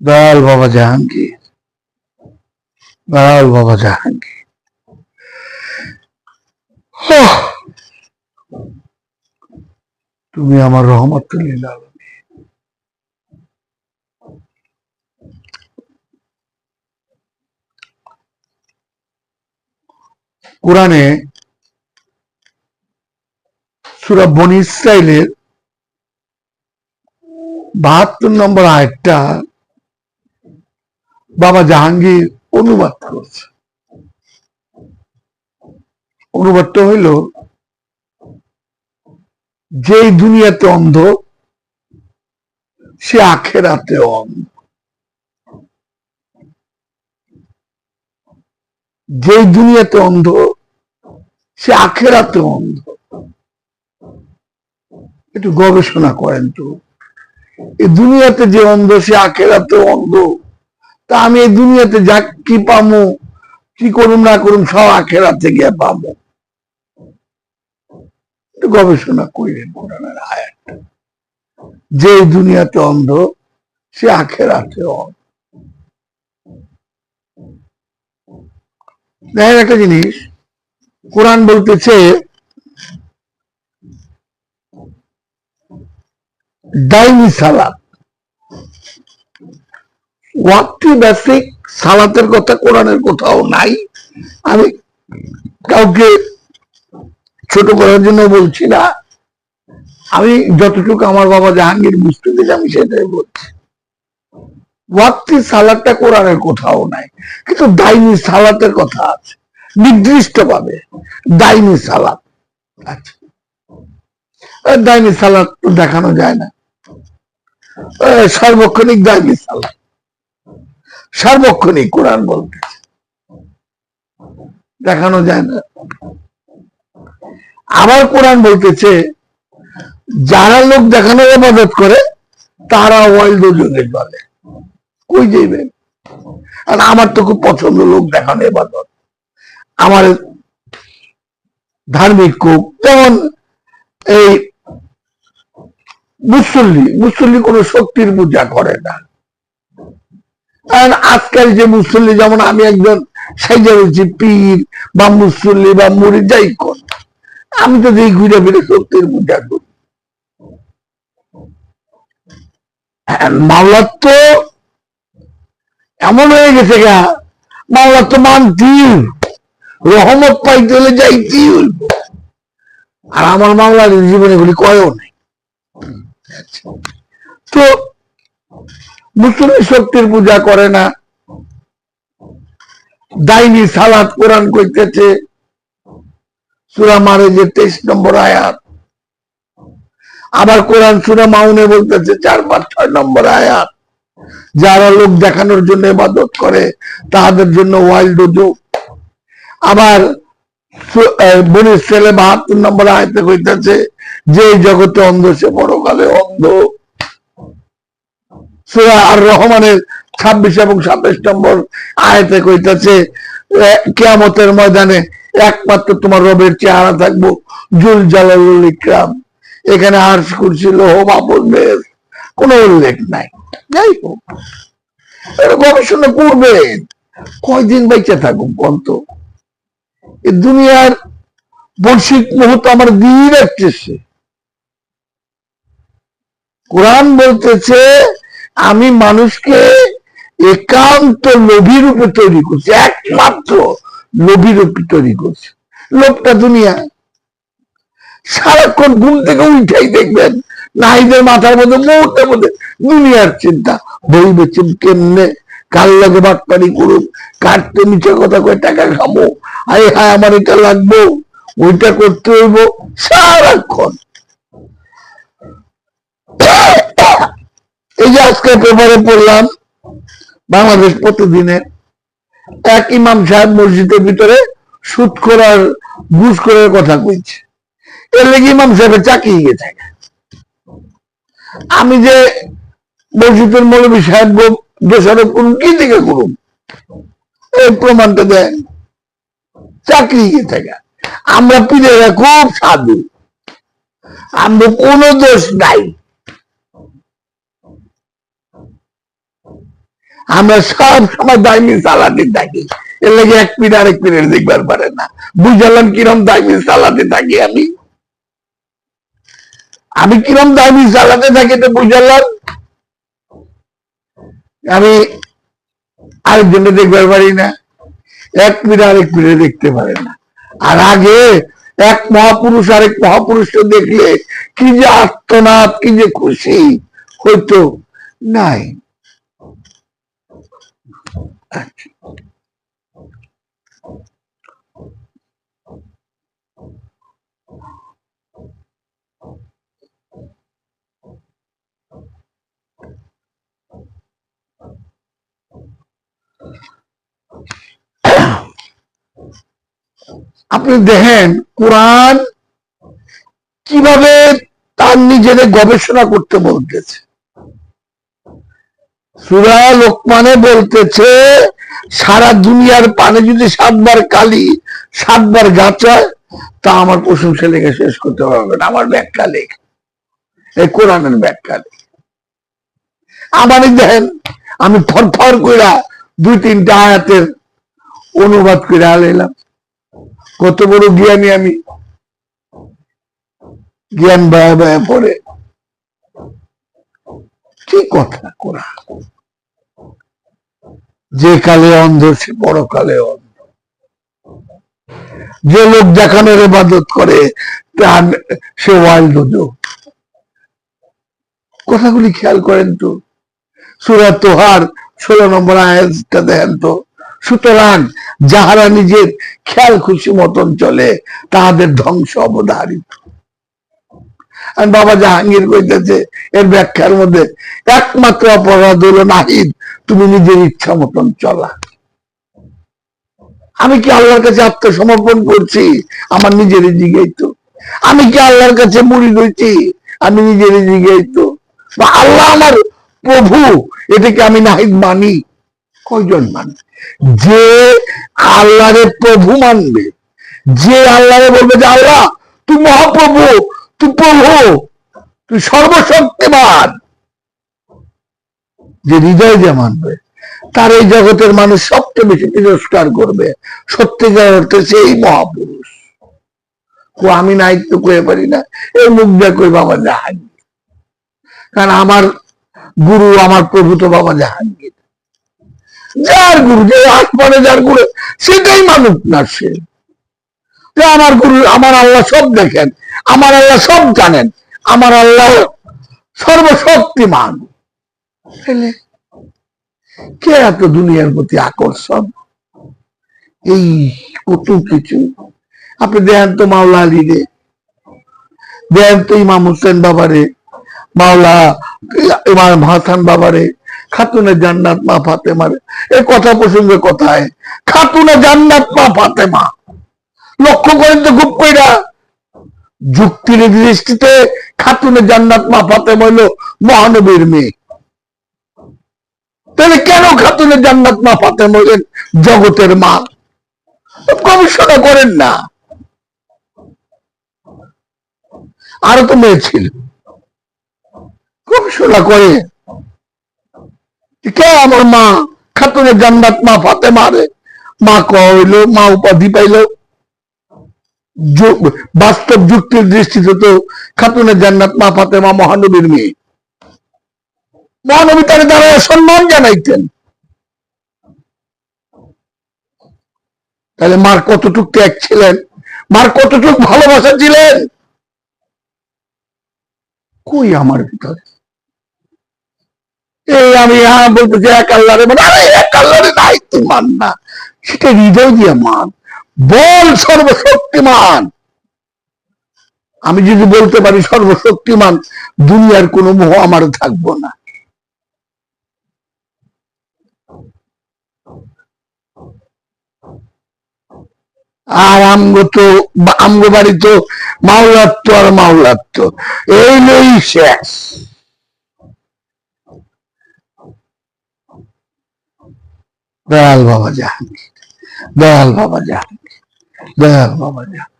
দয়াল বাবা জাহাঙ্গীর দয়াল বাবা জাহাঙ্গীর। তুমি আমার রহমতুল্লিল আলমী কোরআনে সুরা বনি ইসরাইলের বাহাত্তর নম্বর আয়টা বাবা জাহাঙ্গীর অনুবাদ করেছে। অনুবাদটা হইল, যেই দুনিয়াতে অন্ধ, সে আখেরাতে অন্ধ। যেই দুনিয়াতে অন্ধ, সে আখেরাতে অন্ধ। একটু গবেষণা করেন তো। এই দুনিয়াতে যে অন্ধ, সে আখেরাতে অন্ধ। তা আমি এই দুনিয়াতে যা কি পামো, কি করুম না করুম, সব আখেরাতে থেকে পাবো গবেষণা করিলেন কোরআনের আয়াতটা যে দুনিয়াতে অন্ধ, সে আখেরাতে অন্ধ। দেখেন একটা জিনিস, কোরআন বলতেছে, ডাইনি সালাদ। ওয়াক্তি বেসিক সালাতের কথা, কোরআনের কোথাও নাই। আমি কাউকে ছোট করার জন্য বলছি না। আমি যতটুকু আমার বাবা জাহাঙ্গীর বুঝতে পেরেছি, আমি সেটাই বলছি। ওয়াক্তি সালাদটা কোরআনের কোথাও নাই। কিন্তু দাইনি সালাতের কথা আছে। নির্দিষ্ট ভাবে দাইনি সালাদ আচ্ছা দাইনি সালাদ তো দেখানো যায় না। সার্বক্ষণিক দাইনি সালাদ সার্বক্ষণিক কোরআন বলতেছে দেখানো যায় না। আবার কোরআন বলতেছে, যারা লোক দেখানো ইবাদত করে, তারা ওয়াইল দুজনের বলে কই যাইবেন আর আমার তো খুব পছন্দ লোক দেখানো ইবাদত আমার ধার্মিক খুব। যেমন এই মুসল্লি মুসল্লি কোনো শক্তির পূজা করে না। আর আজকাল যে মুসল্লি যেমন আমি একজন সাইজা বলছি পীর বা মুসল্লি বা মুড়ি যাই কর আমি তো দেখি ঘুরে ফিরে শক্তির পূজা করি হ্যাঁ, মাওলার তো এমন হয়ে গেছে গা মাওলার তো মানতেই হইব। রহমত পাইতে হলে যাইতেই হইব আর আমার মামলার জীবনে এগুলি কয়ও নাই। তো মুসলিম শক্তির পূজা করে না। দাইনি সালাত কোরআন কইতেছে সুরা মারে যে তেইশ নম্বর আয়াত। আবার কোরআন সুরা মাউনে বলতেছে চার পাঁচ ছয় নম্বর আয়াত। যারা লোক দেখানোর জন্য ইবাদত করে তাদের জন্য ওয়াইল্ড যুগ আবার বনির ছেলে বাহাত্তর নম্বর আয়তে কইতেছে, যে জগতে অন্ধ সে পরকালে অন্ধ। সুরা আর রহমানের ছাব্বিশ এবং সাতাশ নম্বর আয়তে কইতেছে কেয়ামতের ময়দানে একমাত্র তোমার রবের চেহারা থাকব জুল জালালুল ইকরাম। এখানে আর করছিল হোম আপন বেশ কোনো উল্লেখ নাই। যাই হোক গবেষণা করবেন কয়দিন বেঁচে থাকুক কন্ত দুনিয়ার বৈশ্বিক মুহূর্ত আমার দিয়ে রাখতেছে কোরআন বলতেছে আমি মানুষকে একান্ত লোভী রূপে তৈরি করছি, একমাত্র লোভী রূপে তৈরি করছি। লোভটা দুনিয়া। সারাক্ষণ ঘুম থেকে উঠাই দেখবেন নাইদের মাথার মধ্যে, মুহূর্তের মধ্যে দুনিয়ার চিন্তা বই বেচুম কেমনে? কার লাগে বাটপারি করুক কার তো নিচে কথা কয়ে, টাকা খাব। আরে হ্যাঁ আমার এটা লাগবো। ওইটা করতে হইব। সারাক্ষণ। এই যে আজকে পেপারে পড়লাম, বাংলাদেশ প্রতিদিনে এক ইমাম সাহেব মসজিদের ভিতরে সুদ করার, ঘুষ করার কথা কইছে। এর লেগে ইমাম সাহেবের চাকরি গিয়ে থাকে। আমি যে মসজিদের মৌলবী সাহেব দোষারোপ করুন, কি থেকে করুন, এই প্রমাণটা দেন। চাকরি গিয়ে থাকে। আমরা পীরেরা খুব সাধু। আমরা কোনো দোষ নাই। আমরা সব সময় দাইমি সালাতে থাকি। এর লাগে এক পিঠ আরেক পিঠের দেখবার পারে না। বুঝালাম কিরম দাইমি সালাতে থাকি আমি? আমি কিরম দাইমি সালাতে থাকি তো বুঝালাম? আমি আরেকজনে দেখবার পারি না। এক পিঠে আরেক পিঠে দেখতে পারে না। আর আগে এক মহাপুরুষ আরেক মহাপুরুষকে দেখলে কি যে আত্মনাথ কি যে খুশি হইতো। নাই। আপনি দেখেন কোরআন কীভাবে তার নিজেদের গবেষণা করতে বলতেছে সুরা লোকমানে বলতেছে, সারা দুনিয়ার পানে যদি সাতবার কালি, সাতবার গাছ হয়, তা আমার প্রশংসা লেখা শেষ করতে পারবে না। আমার ব্যাখ্যা লেখ। এই কোরআনের ব্যাখ্যা লেখ। আমার দেখেন, আমি ফরফর কইরা দুই তিনটা আয়াতের অনুবাদ করে আলাইলাম। কত বড় জ্ঞানী আমি। জ্ঞান বায়া বায়া পড়ে। কি কথা কোরআন যে কালে অন্ধ, সে বড় কালে অন্ধ। যে লোক দেখানোর ইবাদত করে, তার সে ওয়াইল্ড কথাগুলি খেয়াল করেন তো। সুরা তোহার ষোলো নম্বর আয়াতটা দেখেন তো। সুতরাং যাহারা নিজের খেয়াল খুশি মতন চলে, তাহাদের ধ্বংস অবধারিত। আর বাবা জাহাঙ্গীর কইতেছে, এর ব্যাখ্যার মধ্যে, একমাত্র অপরাধ হলো নাহিদ, তুমি নিজের ইচ্ছা মতন চলা। আমি কি আল্লাহর কাছে আত্মসমর্পণ করছি? আমার নিজেরই জিগেই তো আমি কি আল্লাহর কাছে মুড়ি দইছি আমি নিজেরই জিগেই তো বা আল্লাহ আমার প্রভু, এটাকে আমি নাহিদ মানি। কয়জন মানে যে আল্লাহরে প্রভু মানবে। যে আল্লাহরে বলবে যে, আল্লাহ, তুই মহাপ্রভু তুই প্রভু তুই সর্বশক্তিমান। যে হৃদয় যে মানবে, তার এই জগতের মানুষ সবচেয়ে বেশি তিরস্কার করবে। সত্যিকার অর্থে সেই মহাপুরুষ। ও আমি নাইত্য কয়ে পারি না এই মুখ দিয়ে কই বাবা জাহাঙ্গীর। কারণ আমার গুরু, আমার প্রভু তো বাবা জাহাঙ্গীর। যার গুরু, যে আসমানে যার গুরু, সেটাই মানুষ না সে। যে আমার গুরু আমার আল্লাহ সব দেখেন আমার আল্লাহ সব জানেন আমার আল্লাহ সর্বশক্তিমান। কে এত দুনিয়ার প্রতি আকর্ষণ? এই কত কিছু। আপনি দেখেন তো মাওলা আলী রে দেখেন তো ইমাম হোসেন বাবারে মাওলা ইমাম হাসান বাবারে খাতুনে জান্নাত মা ফাতেমারে এই কথা প্রসঙ্গে কথায় খাতুনে জান্নাত মা ফাতেমা। লক্ষ্য করেন তো খুব কইরা। যুক্তির দৃষ্টিতে খাতুনে জান্নাত মা ফাতেমা হইল মহানবীর মেয়ে। তাহলে কেন খাতুনে জান্নাত মা ফাতেমা হইলেন জগতের মা? গবেষণা করেন না। আরও তো মেয়ে ছিল। গবেষণা করে। কে আমার মা খাতুনে জান্নাত মা ফাতে মারে মা কইল মা উপাধি পাইল বাস্তব যুক্তির দৃষ্টিতে তো খাতুনে জান্নাত, মা ফাতে মা মহানবীর মেয়ে। মহানবী তার দ্বারা সম্মান জানাইতেন। তাহলে মার কতটুক ত্যাগ ছিলেন? মার কতটুক ভালোবাসা ছিলেন? কই আমার ভিতরে? এই আমি হ্যাঁ বলতেছি, এক আল্লাহরে মানে আরে এক আল্লাহরে তুই মান না। সেটা হৃদয় দিয়ে মান বল সর্বশক্তিমান। আমি যদি বলতে পারি সর্বশক্তিমান, দুনিয়ার কোনো মোহ আমার থাকব না। আর আমগো তো, আমগো বাড়ি তো মাওলাত্ম আর মাওলাত্ম। এই লই শেষ। দয়াল বাবা জাহাঙ্গীর, দয়াল বাবা জাহাঙ্গীর। দয়াল বাবা জাহাঙ্গীর